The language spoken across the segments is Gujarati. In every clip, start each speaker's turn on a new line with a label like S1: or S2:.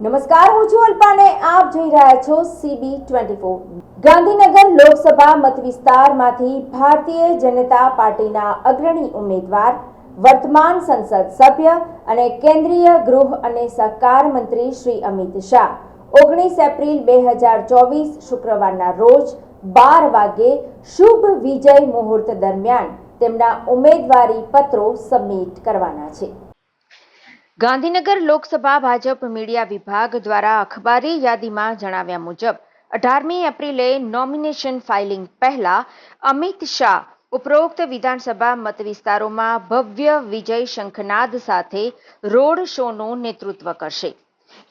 S1: નમસ્કાર, હું છું અલ્પાને. આપ જોઈ રહ્યા છો સીબી ટ્વેન્ટી ગાંધીનગર લોકસભા મત વિસ્તારમાંથી ભારતીય જનતા પાર્ટીના અગ્રણી ઉમેદવાર, વર્તમાન સંસદ સભ્ય અને કેન્દ્રીય ગૃહ અને સહકાર મંત્રી શ્રી અમિત શાહ. ઓગણીસ એપ્રિલ બે હજાર ચોવીસ શુક્રવારના રોજ બાર વાગ્યે શુભ વિજય મુહૂર્ત દરમિયાન તેમના ઉમેદવારી પત્રો સબમિટ કરવાના છે. ગાંધીનગર લોકસભા ભાજપ મીડિયા વિભાગ દ્વારા અખબારી યાદીમાં જણાવ્યા મુજબ, અઢારમી એપ્રિલે નોમિનેશન ફાઇલિંગ પહેલા અમિત શાહ ઉપરોક્ત વિધાનસભા મત વિસ્તારોમાં ભવ્ય વિજય શંખનાદ સાથે રોડ શોનું નેતૃત્વ કરશે.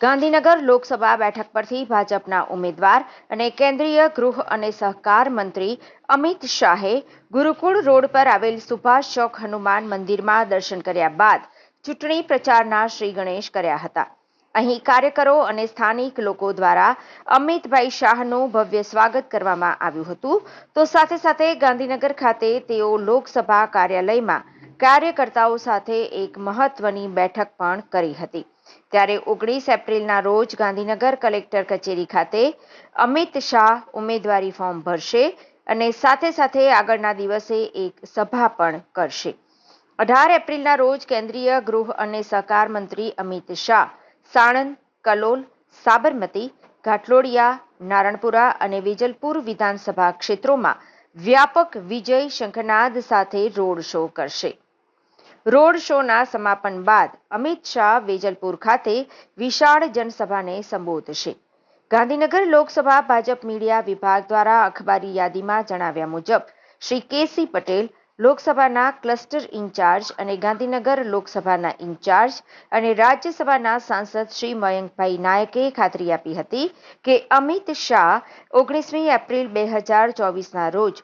S1: ગાંધીનગર લોકસભા બેઠક પરથી ભાજપના ઉમેદવાર અને કેન્દ્રીય ગૃહ અને સહકાર મંત્રી અમિત શાહે ગુરુકુળ રોડ પર આવેલ સુભાષ ચોક હનુમાન મંદિરમાં દર્શન કર્યા બાદ ચૂંટણી પ્રચારના શ્રી ગણેશ કર્યા હતા. અહીં કાર્યકરો અને સ્થાનિક લોકો દ્વારા અમિતભાઈ શાહનું ભવ્ય સ્વાગત કરવામાં આવ્યું હતું. તો સાથે સાથે ગાંધીનગર ખાતે તેઓ લોકસભા કાર્યાલયમાં કાર્યકર્તાઓ સાથે એક મહત્વની બેઠક પણ કરી હતી. ત્યારે ઓગણીસ એપ્રિલના રોજ ગાંધીનગર કલેક્ટર કચેરી ખાતે અમિત શાહ ઉમેદવારી ફોર્મ ભરશે અને સાથે સાથે આગળના દિવસે એક સભા પણ કરશે. અઢાર એપ્રિલના રોજ કેન્દ્રીય ગૃહ અને સહકાર મંત્રી અમિત શાહ, સાણંદ, કલોલ, સાબરમતી, ઘાટલોડિયા, નારણપુરા અને વેજલપુર વિધાનસભા ક્ષેત્રોમાં વ્યાપક વિજય શંખનાદ સાથે રોડ શો કરશે. રોડ શોના સમાપન બાદ અમિત શાહ વેજલપુર ખાતે વિશાળ જનસભાને સંબોધશે. ગાંધીનગર લોકસભા ભાજપ મીડિયા વિભાગ દ્વારા અખબારી યાદીમાં જણાવ્યા મુજબ, શ્રી કેસી પટેલ લોકસભાના ક્લસ્ટર ઇન્ચાર્જ અને ગાંધીનગર લોકસભાના ઇન્ચાર્જ અને રાજ્યસભાના સાંસદ શ્રી મયંકભાઈ નાયકે ખાતરી આપી હતી કે અમિત શાહ ઓગણીસમી એપ્રિલ બે હજાર ચોવીસના રોજ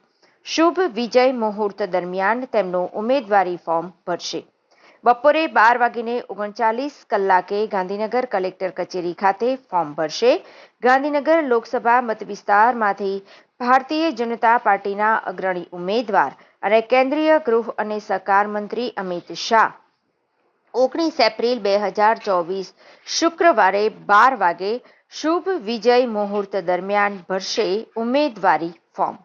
S1: શુભ વિજય મુહૂર્ત દરમિયાન તેમનું ઉમેદવારી ફોર્મ ભરશે. બપોરે બાર વાગીને ઓગણચાલીસ કલાકે ગાંધીનગર કલેક્ટર કચેરી ખાતે ફોર્મ ભરશે. ગાંધીનગર લોકસભા મત વિસ્તારમાંથી ભારતીય જનતા પાર્ટીના અગ્રણી ઉમેદવાર અને કેન્દ્રીય ગૃહ અને સહકાર મંત્રી અમિત શાહ. ઓગણીસ એપ્રિલ બે હજાર ચોવીસ શુક્રવારે બાર વાગે શુભ વિજય મુહૂર્ત દરમિયાન ભરશે ઉમેદવારી ફોર્મ.